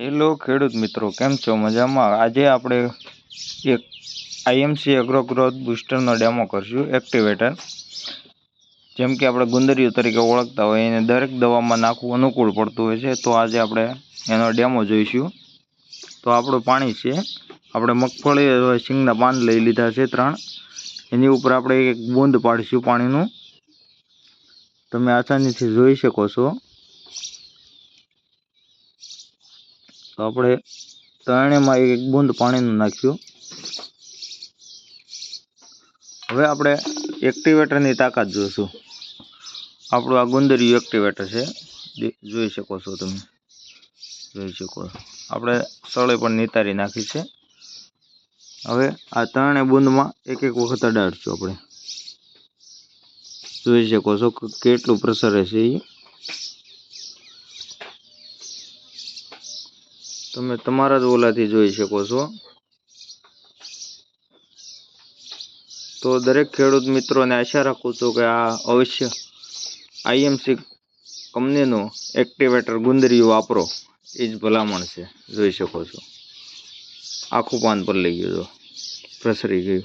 Hello ખેડૂત મિત્રો, કેમ છો? મજામાં? આજે આપણે એક આઈએમસી એગ્રો ગ્રોથ બુસ્ટરનો ડેમો કરશું એક્ટિવેટર જેમ કે આપણે ગુંદરીઓ તરીકે ઓળખતા હોય, એને દરેક દવામાં નાખવું અનુકૂળ પડતું હોય છે, તો આજે આપણે એનો ડેમો જોઈશું. તો આપણું પાણી છે, આપણે મગફળી સિંગના પાન લઈ લીધા છે ત્રણ. એની ઉપર આપણે એક બૂંદ પાડીશું પાણીનું. તમે આસાનીથી જોઈ શકો છો. તો આપણે ત્રણેયમાં એક બૂંદ પાણીનું નાખ્યું. હવે આપણે એક્ટિવેટરની તાકાત જોઈશું. આપણું આ ગુંદરિયું એક્ટિવેટર છે. જોઈ શકો છો તમે. જોઈ શકો આપણે સળે પણ નિતારી નાખી છે. હવે આ ત્રણે બુંદમાં એક એક વખત અડાડશું આપણે. જોઈ શકો છો કેટલું પ્રસરે છે એ તમે તમારા જ ઓલાથી જોઈ શકો છો. તો દરેક ખેડૂત મિત્રોને આશા રાખું છું કે આ અવશ્ય આઈએમસી કંપનીનું એક્ટિવેટર ગુંદરીયું વાપરો. એ જ ભલામણ છે. જોઈ શકો છો. આખું પાન પર લઈ ગયું પ્રસરી ગયું.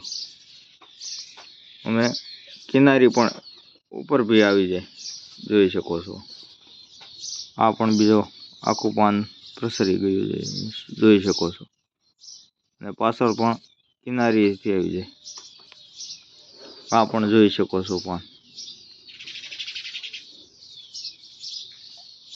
અમે કિનારી પણ ઉપર બી આવી જાય. જોઈ શકો છો. આ પણ બીજો આખું પાન પ્રસરી ગયું છે. જોઈ શકો છો. અને પાછળ પણ કિનારીથી આવી જાય. આ પણ જોઈ શકો છો પાન